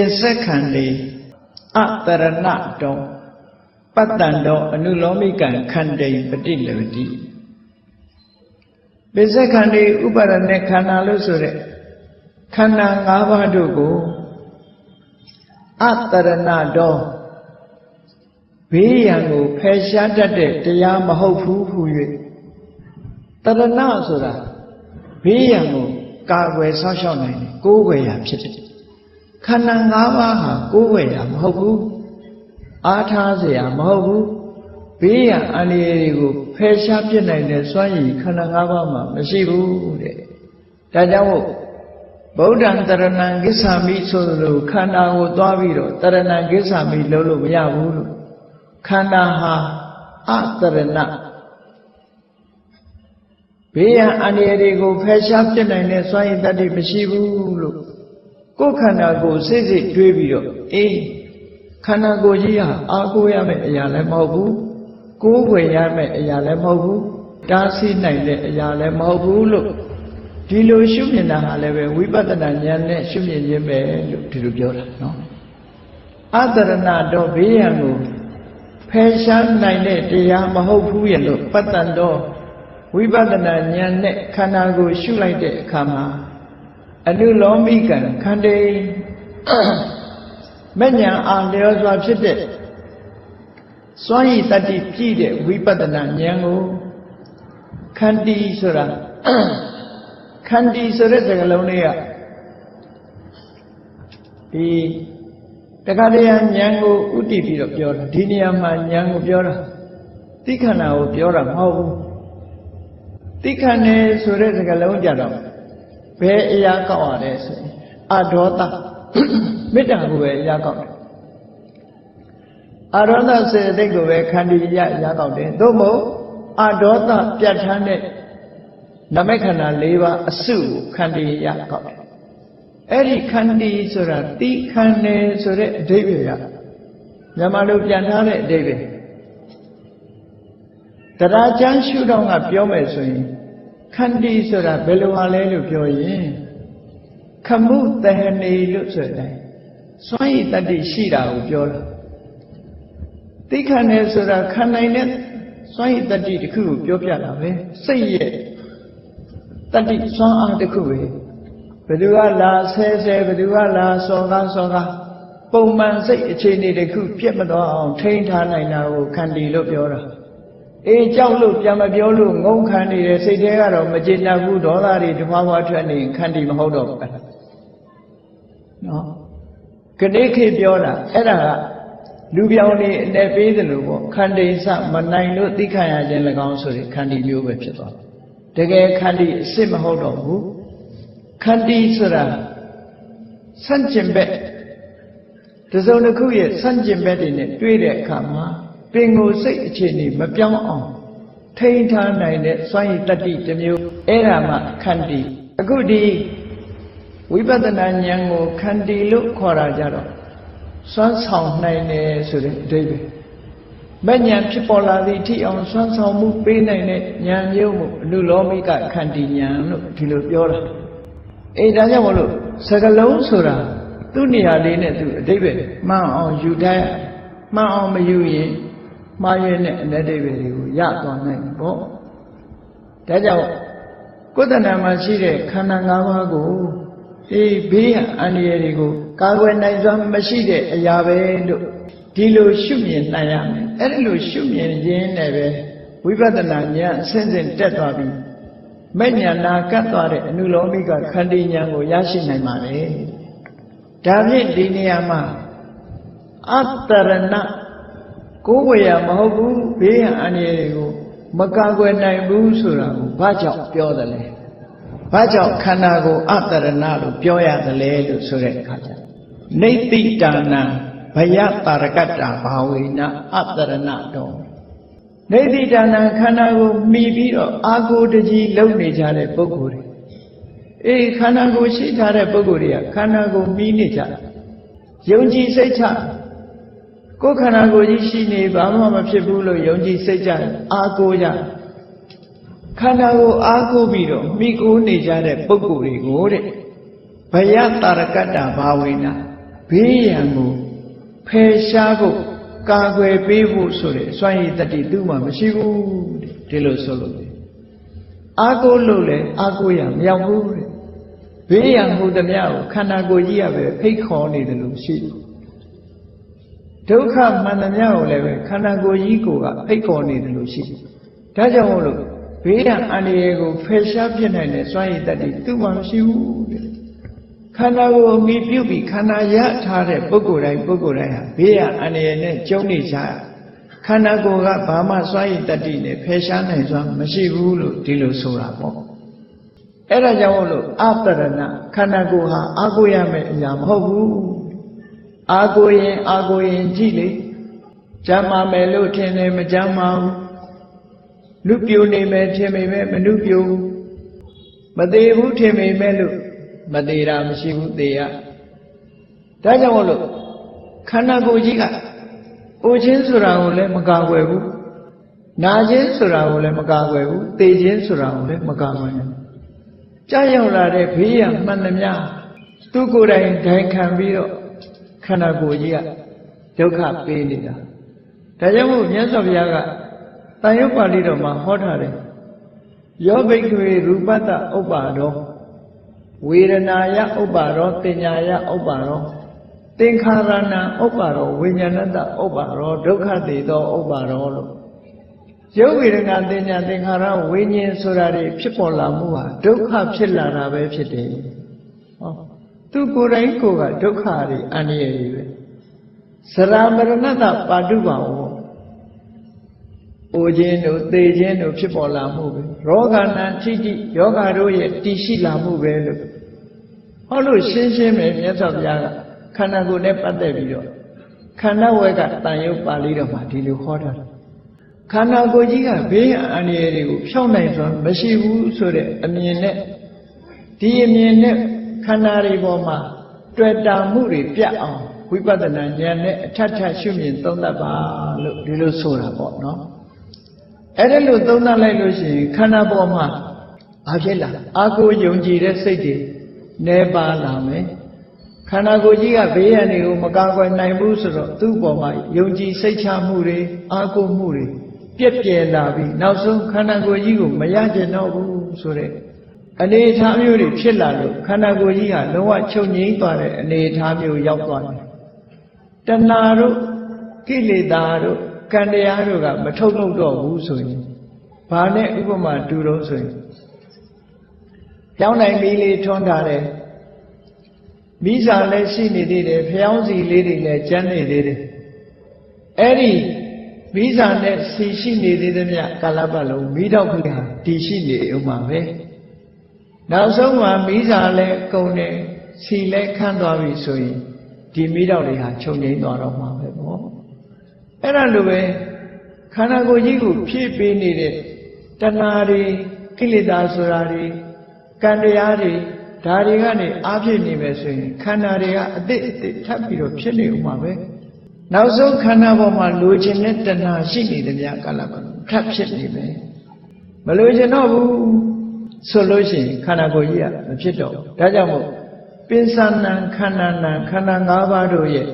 င်ဆက်ခန္ဒီအတရဏတောပတ္တံတောအနုလောမိကံခန္တိပฏิလဝတိပင်ဆက်ခန္ဒီဥပါရณะခန္ဓာလို့ဆိုတဲ့ခန္ဓာ၅ပါးတို့ကိုအတရဏတောဘေးရန်ကိုဖယ်ရှားတတ်တဲ့တရားမဟုတ်ဘူးဟူ၍တရဏဆိုတာဘေးရန်ကိုကာကွယ်ဆောက်ရှောက်နိုင်တယ်ကိုးကွယ်ရာဖြစ်တယ် ခန္ဓာ၅ပါးဟာကိုးကွယ်ရာမဟုတ်ဘူးအားထားเสียမဟုတ်ဘူးဘေးရန်အန္တရာယ်တွေကိုဖယ်ရှားပြစ်နိုင်တဲ့စွမ်းရည်ခန္ဓာ၅ပါးမှာမရှိဘူးတဲ့ဒါကြောင့်မို့ဗုဒ္ဓံတရဏံကိစ္ဆာမိဆိုလိုခန္ဓာကိုသွားပြီးတော့တရဏံကိစ္ဆာမိလုံးလို့မရဘူးလို့ခန္ဓာဟာအတရဏဘေးရန်အန္တရာယ်တွေကိုဖယ်ရှားပြစ်နိုင်တဲ့စွမ်းရည်တတ္တိမရှိဘူးလို့ ကိုယ်ခန္ဓာကိုစိတ်စိတ်တွေးပြီးတော့အေးခန္ဓာကိုယ်ကြီးဟာအာကိုရမယ့်အရာလည်းမဟုတ်ဘူးကိုးွယ်ရမယ့်အရာလည်းမဟုတ်ဘူးတားဆီးနိုင်တဲ့အရာလည်းမဟုတ်ဘူးလို့ဒီလိုရှုမြင်တာဟာလည်းပဲဝိပဿနာဉာဏ်နဲ့ရှုမြင်ခြင်းပဲလို့ဒီလိုပြောတာနော်အတရဏတော့ဘေးရန်ကိုဖယ်ရှားနိုင်တဲ့တရားမဟုတ်ဘူးရဲ့လို့ပတ္တန်တော့ဝိပဿနာဉာဏ်နဲ့ခန္ဓာကိုရှုလိုက်တဲ့အခါမှာ အနုလောမိကံခန္တေမဉ္ဇဏ်အာလျောစွာဖြစ်တဲ့စွမ်းရည်တတ္တိပြည့်တဲ့ဝိပဿနာဉာဏ်ကိုခန္တီဆိုတာခန္တီဆိုတဲ့စကားလုံးလေးကဒီတခါတည်းဉာဏ်ကိုဥတည်ပြီးတော့ပြောတာဒီနေရာမှာဉာဏ်ကိုပြောတာသိခန္ဓာကိုပြောတာမဟုတ်ဘူးသိခန္ဓာဆိုတဲ့စကားလုံးကြတော့ ဘယ်အရာကောက်ရလဲဆိုရင်အဒေါသမေတ္တာကိုပဲအရာကောက်တယ်အဒေါသစေတသိက်ကိုပဲခန္တီရအရာကောက်တယ်သို့မဟုတ်အဒေါသပြတ်ထန်းတဲ့နမိတ်ခန္ဓာ၄ပါးအစုကိုခန္တီရကောက်တယ်အဲ့ဒီခန္တီဆိုတာတိခန္နေဆိုတဲ့အဓိပ္ပာယ်ရမြန်မာလိုပြန်ထားတဲ့အဓိပ္ပာယ်တရားချမ်းရှုတော့ကပြောမယ်ဆိုရင် ခန္တီဆိုတာဘယ်လိုဟာလဲလို့ပြောရင်ခမှုတဟနေလို့ဆိုတဲ့စွမ်းရည်တတ္တိရှိတာကိုပြောတာသိခန္ဓာဆိုတာခံနိုင်တဲ့စွမ်းရည်တတ္တိတစ်ခုကိုပြောပြတာပဲစိတ်ရဲ့တတ္တိစွမ်းအားတစ်ခုပဲဘယ်သူကလာဆဲဆဲဘယ်သူကလာစော်ကားစော်ကားပုံမှန်စိတ်အခြေအနေတစ်ခုပြတ်မသွားအောင်ထိန်းထားနိုင်တာကိုခန္တီလို့ပြောတာ အေးကြောက်လို့ပြန်မပြောလို့ငုံခံနေတဲ့စိတ်ထဲကတော့မကျေနပ်ဘူးဒေါသတွေတဖွာဖွာထွက်နေခန္တီမဟုတ်တော့ဘူးနော်ကတိခေပြောတာအဲ့ဒါကလူပြောင်းနေအနေပေးတယ်လို့ပေါ့ခန္တီစမနိုင်လို့သိခံရခြင်း၎င်းဆိုရင်ခန္တီမျိုးပဲဖြစ်သွားတယ်တကယ်ခန္တီအစ်စ်မဟုတ်တော့ဘူးခန္တီဆိုတာဆန့်ကျင်ဘက်တစုံတစ်ခုရဲ့ဆန့်ကျင်ဘက်တွေနဲ့တွေ့တဲ့အခါမှာ ပင်ကိုယ်စိတ်အခြေအနေမပြောင်းအောင်ထိန်းထားနိုင်တဲ့စွမ်းရည်တတ္တိတစ်မျိုးအဲ့ဒါမှခန္တီအခုဒီဝိပဿနာဉာဏ်ကိုခန္တီလို့ခေါ်တာကြတော့စွမ်းဆောင်နိုင်တယ်ဆိုတဲ့အဓိပ္ပာယ်မဲ့ဉာဏ်ဖြစ်ပေါ်လာသည့်ထိအောင်စွမ်းဆောင်မှုပေးနိုင်တဲ့ဉာဏ်မျိုးကိုအနုလောမိကခန္တီဉာဏ်လို့ဒီလိုပြောတာအေးဒါကြောင့်မလို့စကလုံးဆိုတာသူ့နေရာလေးနဲ့သူအဓိပ္ပာယ်မှန်အောင်ယူတတ်မှန်အောင်မယူရင် မှားရွေးတဲ့အနတ္တိပဲတွေကိုရသွားနိုင်ပြီပေါ့ဒါကြောင့်ကိုယ်တဏ္ဍာမှာရှိတဲ့ခန္ဓာ၅ပါးကိုအေးဘေးအန္တရာယ်တွေကိုကာကွယ်နိုင်စွမ်းမရှိတဲ့အရာပဲလို့ဒီလိုရှုမြင်နိုင်ရမယ်အဲ့ဒီလိုရှုမြင်ခြင်းနဲ့ပဲဝိပဿနာဉာဏ်အစဉ်စဉ်တက်သွားပြီမဲ့ဉာဏ်နာကတ်သွားတဲ့အနုလောမိကခန္တီဉာဏ်ကိုရရှိနိုင်ပါတယ်ဒါဖြင့်ဒီနေရာမှာအတ္တရဏ ကိုယ်ဝေရမဟုတ်ဘူးဘေးရန်အန္တရာယ်တွေကိုမကာကွယ်နိုင်ဘူးဆိုတာကိုဘာကြောင့်ပြောတယ်လဲဘာကြောင့်ခန္ဓာကိုအတ္တရဏလို့ပြောရတယ်လဲလို့ဆိုတဲ့အခါကျနေတိတာနံဘယတာရကတ္တာဘာဝေနအတ္တရဏတော်နေတိတာနံခန္ဓာကိုမှီပြီးတော့အာကိုတကြီးလုံနေကြတဲ့ပုဂ္ဂိုလ်တွေအေးခန္ဓာကိုရှိထားတဲ့ပုဂ္ဂိုလ်တွေကခန္ဓာကိုမှီနေကြယုံကြည်စိတ်ချ ကိုယ်ခန္ဓာကိုယ်ကြီးရှိနေဘာမှမဖြစ်ဘူးလို့ယုံကြည်စိတ်ကြအာကိုကြခန္ဓာကိုအာကိုပြီးတော့မိကိုနေကြတဲ့ပုဂ္ဂိုလ်တွေကိုတဲ့ဘယတာရကတ္တဘာဝေနာဘေးရန်ကိုဖယ်ရှားဖို့ကာကွယ်ပေးဖို့ဆိုတဲ့စွမ်းရည်တတ္တိသူ့မှာမရှိဘူးတဲ့ဒီလိုဆိုလို့တယ်အာကိုလို့လဲအာကိုရမရောက်ဘူးတဲ့ဘေးရန်ဟူသည်များကိုခန္ဓာကိုယ်ကြီးကပဲဖိတ်ခေါ်နေတယ်လို့ရှိတယ် ဒုက္ခမှန်သမျှကိုလည်းပဲခန္ဓာကိုယ်ကြီးကိုကဖိတ်ခေါ်နေတယ်လို့ရှိတယ်ဒါကြောင့်မို့လို့ဘေးရန်အန္တရာယ်ကိုဖယ်ရှားပြစ်နိုင်တဲ့စွမ်းရည်တတ္တိသူ့မှာမရှိဘူးတဲ့ခန္ဓာကိုယ်အမိပြုတ်ပြီးခန္ဓာရထားတဲ့ပုဂ္ဂိုလ်တိုင်းပုဂ္ဂိုလ်တိုင်းဟာဘေးရန်အန္တရာယ်နဲ့ကြုံနေကြခန္ဓာကိုယ်ကဘာမှစွမ်းရည်တတ္တိနဲ့ဖယ်ရှားနိုင်စွမ်းမရှိဘူးလို့ဒီလိုဆိုတာပေါ့အဲ့ဒါကြောင့်မို့လို့အပရဏခန္ဓာကိုယ်ဟာအာကိုရမယ့်အရာမဟုတ်ဘူး အာကိုရင်အာကိုရင်ကြည့်လေကြမ်းမာမယ်လို့ထင်တယ်မကြမ်းမာဘူးလူပြိုနေမယ်ထင်ပေမဲ့မလူပြိုဘူးမသေးဘူးထင်ပေမဲ့လို့မသေးတာမရှိဘူးသေရဒါကြောင့်မို့လို့ခန္ဓာကိုယ်ကြီးကအိုခြင်းဆိုတာကိုလည်းမကာကွယ်ဘူးနာခြင်းဆိုတာကိုလည်းမကာကွယ်ဘူးသေခြင်းဆိုတာကိုလည်းမကာကွယ်ဘူးကြာရောက်လာတဲ့ဘေးရမှန်သမျှသူကိုယ်တိုင်ဒိုင်ခံပြီးတော့ ခန္ဓာကိုယ်ကြီးကဒုက္ခပေးနေတာဒါကြောင့်မို့မြတ်စွာဘုရားကတန်ရုပ်ပါဠိတော်မှာဟောထားတယ်ယောဘိက္ခဝေရူပတ္တဥပ္ပါဒောဝေဒနာယဥပ္ပါဒောတင်ညာယဥပ္ပါဒောသင်္ခါရဏံဥပ္ပါဒောဝိညာဏတ္တဥပ္ပါဒောဒုက္ခတေသောဥပ္ပါဒောလို့ရုပ်ဝေဒနာတင်ညာသင်္ခါရဝိညာဉ်ဆိုတာတွေဖြစ်ပေါ်လာမှုဟာဒုက္ခဖြစ်လာတာပဲဖြစ်တယ်ဟော သူကိုယ်တိုင်ကိုယ်ကဒုက္ခတွေအန္တရာယ်တွေပဲစရာမရဏတပါတုပါဝအိုခြင်းတို့သေခြင်းတို့ဖြစ်ပေါ်လာမှုပဲရောဂာနာထိတိယောဂါတို့ရဲ့တည်ရှိလာမှုပဲလို့ဟောလို့ရှင်းရှင်းပဲမြတ်စွာဘုရားကခန္ဓာကိုယ်နဲ့ပတ်သက်ပြီးတော့ခန္ဓာဝဲကတန်ရုပ်ပါဠိတော်မှာဒီလိုဟောတာခန္ဓာကိုယ်ကြီးကဘေးအန္တရာယ်တွေကိုဖြောင်းနိုင်စွာမရှိဘူးဆိုတဲ့အမြင်နဲ့ဒီအမြင်နဲ့ ခန္ဓာတွေပေါ်မှာတွေ့တာမှုတွေပြတ်အောင်ဝိပဿနာဉာဏ်နဲ့အထက်ထပ်ရှုမြင်သုံးသပ်ပါလို့ဒီလိုဆိုတာပေါ့နော်အဲ့ဒါလို့သုံးသပ်လိုက်လို့ရှိရင်ခန္ဓာပေါ်မှာဘာဖြစ်လာအာကိုယုံကြည်တဲ့စိတ်တွေနေပါလာမယ်ခန္ဓာကိုယ်ကြီးကဘေးရန်တွေကိုမကာကွယ်နိုင်ဘူးဆိုတော့သူ့ပေါ်မှာယုံကြည်စိတ်ချမှုတွေအာကိုမှုတွေပြက်ပြယ်လာပြီးနောက်ဆုံးခန္ဓာကိုယ်ကြီးကိုမရကျင်တော့ဘူးဆိုတဲ့ အနေအထားမျိုးတွေဖြစ်လာလို့ခန္ဓာကိုယ်ကြီးကလုံးဝချုပ်ငြိမ်းသွားတဲ့အနေအထားမျိုးရောက်သွားတယ်တဏှာတို့ကိလေသာတို့ကံတရားတို့ကမထုတ်လို့တော့ဘူးဆိုရင်ဘာနဲ့ဥပမာတူတော့ဆိုရင်ပြောင်းနိုင်မီးလေးထွန်းထားတယ်မိစာလည်းရှိနေသေးတယ်ဖျောင်းစီလေးတွေလည်းကျန်းနေသေးတယ်အဲ့ဒီမိစာနဲ့စီရှိနေသေးသမျှကာလပတ်လုံးမိတော့ခါတည်ရှိနေဥမှာပဲ နောက်ဆုံးမှာမိစာလည်းကုန်တယ်စီလည်းခန့်သွားပြီဆိုရင်ဒီမိတော့တွေဟာခြုံငိမ့်သွားတော့မှာပဲပေါ့အဲ့ဒါလိုပဲခန္ဓာကိုယ်ကြီးကိုဖြည့်ပေးနေတဲ့တဏှာတွေကိလေသာဆိုတာတွေကံတရားတွေဒါတွေကနေအားဖြစ်နေမယ်ဆိုရင်ခန္ဓာတွေကအတိတ်အတိတ်ထပ်ပြီးတော့ဖြစ်နေဥမှာပဲနောက်ဆုံးခန္ဓာပေါ်မှာလိုချင်တဲ့တဏှာရှိနေတယ်များကာလပတ်ထပ်ဖြစ်နေမယ်မလိုချင်တော့ဘူး ဆိုလို့ရှိရင်ခန္ဓာကိုယ်ကြီးကမဖြစ်တော့ဘူးဒါကြောင့်မို့ပိဿနံခန္ဓာနံခန္ဓာ၅ပါးတို့ရဲ့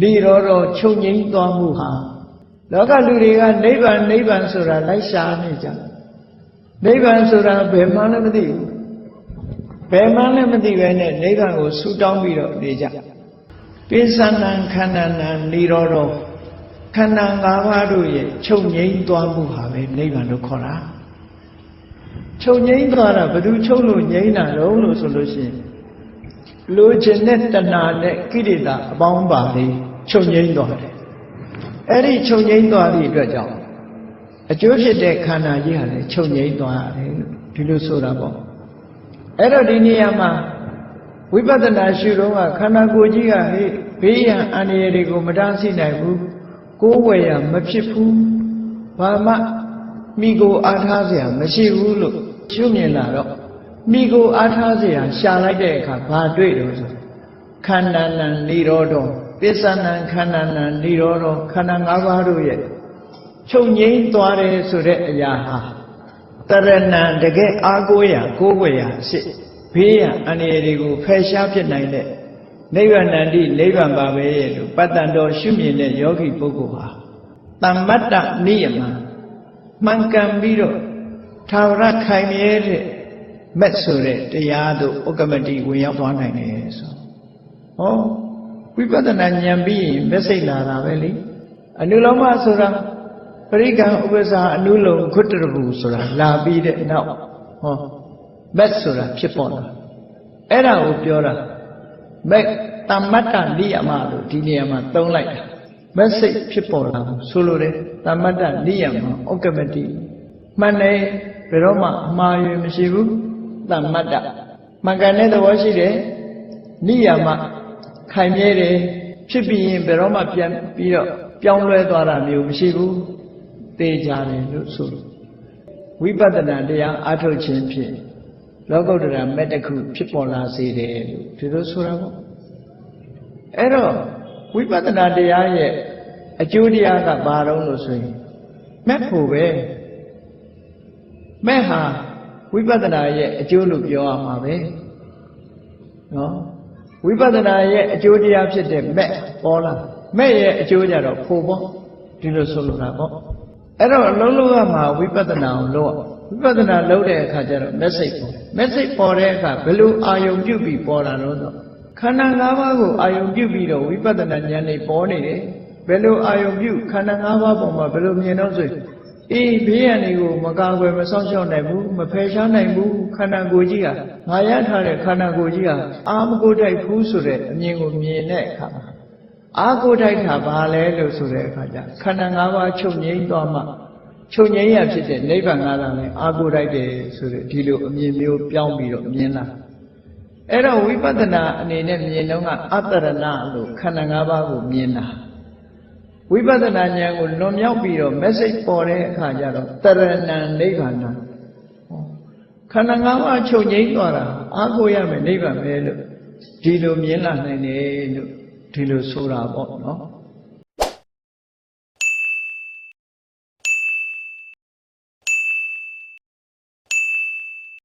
နေရောတော့ချုပ်ငိမ့်သွားမှုဟာလောကလူတွေကနိဗ္ဗာန်နိဗ္ဗာန်ဆိုတာလိုက်ရှာနေကြနိဗ္ဗာန်ဆိုတာဘယ်မှလည်းမသိဘူးဘယ်မှလည်းမသိပဲနဲ့နိဗ္ဗာန်ကိုဆူတောင်းပြီးတော့နေကြပိဿနံခန္ဓာနံနေရောတော့ခန္ဓာ၅ပါးတို့ရဲ့ချုပ်ငိမ့်သွားမှုဟာပဲနိဗ္ဗာန်လို့ခေါ်တာ ချုပ်ငိမ့်သွားတာဘယ်သူချုပ်လို့ငိမ့်တာလုံးလို့ဆိုလို့ရှိရင်လိုချင်တဲ့တဏှာနဲ့ကိလေသာအပေါင်းပါလေးချုပ်ငိမ့်သွားတယ်အဲ့ဒီချုပ်ငိမ့်သွားတဲ့အတွက်ကြောင့်အကျိုးဖြစ်တဲ့ခန္ဓာကြီးဟာလည်းချုပ်ငိမ့်သွားတယ်ဒီလိုဆိုတာပေါ့အဲ့တော့ဒီနေရာမှာဝိပဿနာရှုတော့ခန္ဓာကိုယ်ကြီးကဟေ့ဘေးရန်အန္တရာယ်တွေကိုမတားဆီးနိုင်ဘူးကိုယ်ဝယ်ရမဖြစ်ဘူးဘာမှမိကိုအားထားစရာမရှိဘူးလို့ ရှုမြင်လာတော့မိကိုအားထားเสียရှာလိုက်တဲ့အခါဘာတွေ့တော့ဆိုခန္ဓာနံនិရောဓပစ္စနံခန္ဓာနံនិရောဓခန္ဓာ၅ပါးတို့ရဲ့ချုပ်ငိမ့်သွားတယ်ဆိုတဲ့အရာဟာတရဏံတကယ်အားကိုးရာကိုးွယ်ရာအစ်ဘေးရန်အန္တရာယ်တွေကိုဖယ်ရှားပြစ်နိုင်တဲ့ နိဗ္ဗာန်တိနိဗ္ဗာန်ပါပဲရဲ့လို့ပတ္တန်တော်ရှုမြင်တဲ့ယောဂီပုဂ္ဂိုလ်ဟာတမ္မတ္တနိယမမှန်ကန်ပြီးတော့ သာဝရခိုင်မြဲတဲ့မက်ဆိုတဲ့တရားတို့ဥက္ကမတိဝင်ရောက်သွားနိုင်တယ်ဆိုဟောဝိပဿနာဉာဏ်ပြီးရင်မက်စိတ်လာတာပဲလေအနုလောမဆိုတာပရိကံဥပ္ပစာအနုလုံခွတ်တရဘူးဆိုတာလာပြီးတဲ့နောက်ဟောမက်ဆိုတာဖြစ်ပေါ်လာအဲ့ဒါကိုပြောတာမက်တမ္မတ္တနိယမလို့ဒီနေရာမှာသုံးလိုက်တာမက်စိတ်ဖြစ်ပေါ်လာဘူးဆိုလိုတယ်တမ္မတ္တနိယမဥက္ကမတိ မှန်တယ်ဘယ်တော့မှအမှားယွင်မရှိဘူးတမ္မတ္တမှန်ကန်တဲ့သဘောရှိတယ်နိယမခိုင်မြဲတယ်ဖြစ်ပြီးရင်ဘယ်တော့မှပြန်ပြီးတော့ပြောင်းလဲသွားတာမျိုးမရှိဘူးသိကြတယ်လို့ဆိုလို့ဝိပဿနာတရားအထုတ်ခြင်းဖြင့်လောကုတ္တရာမက်တစ်ခုဖြစ်ပေါ်လာစေတယ်လို့ဒီလိုဆိုတာပေါ့အဲ့တော့ဝိပဿနာတရားရဲ့အကျိုးတရားကဘာတော့လို့ဆိုရင်မက်ဖို့ပဲ မက်ဟာဝိပဿနာရဲ့အကျိုးလို့ပြောရမှာပဲနော်ဝိပဿနာရဲ့အကျိုးတရားဖြစ်တဲ့မက်ပေါ်လာမက်ရဲ့အကျိုးကြတော့ဖို့ပေါ့ဒီလိုဆိုလိုတာပေါ့အဲ့တော့အလုံးလုံးကမှာဝိပဿနာကိုလုပ်ဝိပဿနာလုပ်တဲ့အခါကျတော့ message ပေါ် message ပေါ်တဲ့အခါဘယ်လိုအာယုံပြုတ်ပြီးပေါ်လာတော့ဆိုခန္ဓာ၅ပါးကိုအာယုံပြုတ်ပြီးတော့ဝိပဿနာဉာဏ်နဲ့ပေါ်နေတယ်ဘယ်လိုအာယုံပြုတ်ခန္ဓာ၅ပါးပေါ်မှာဘယ်လိုမြင်တော့ဆိုရင် အေးဘေးရန်တွေကိုမကာကွယ်မဆောင်ရှောက်နိုင်ဘူးမဖယ်ရှားနိုင်ဘူးခန္ဓာကိုယ်ကြီးဟာငါရထားတဲ့ခန္ဓာကိုယ်ကြီးဟာအာမကိုတိုက်ဘူးဆိုတဲ့အမြင်ကိုမြင်တဲ့အခါမှာအာကိုတိုက်တာဘာလဲလို့ဆိုတဲ့အခါကျခန္ဓာ၅ပါးချုပ်ငြိမ်းသွားမှချုပ်ငြိမ်းရဖြစ်တဲ့နိဗ္ဗာန်ကားလည်းအာကိုတိုက်တယ်ဆိုတဲ့ဒီလိုအမြင်မျိုးပြောင်းပြီးတော့မြင်လာအဲ့တော့ဝိပဿနာအနေနဲ့မြင်တော့ကအတ္တရဏလို့ခန္ဓာ၅ပါးကိုမြင်တာ ဝိပဿနာဉာဏ်ကိုလွန်မြောက်ပြီးတော့ message ပေါ်တဲ့အခါကျတော့တရဏံနိဗ္ဗာန်ခန္ဓာ၅ပါးချုပ်ငြိမ်းသွားတာအာကိုရမယ်နိဗ္ဗာန်ပဲလို့ဒီလိုမြင်လာနိုင်တယ်လို့ဒီလိုဆိုတာပေါ့နော်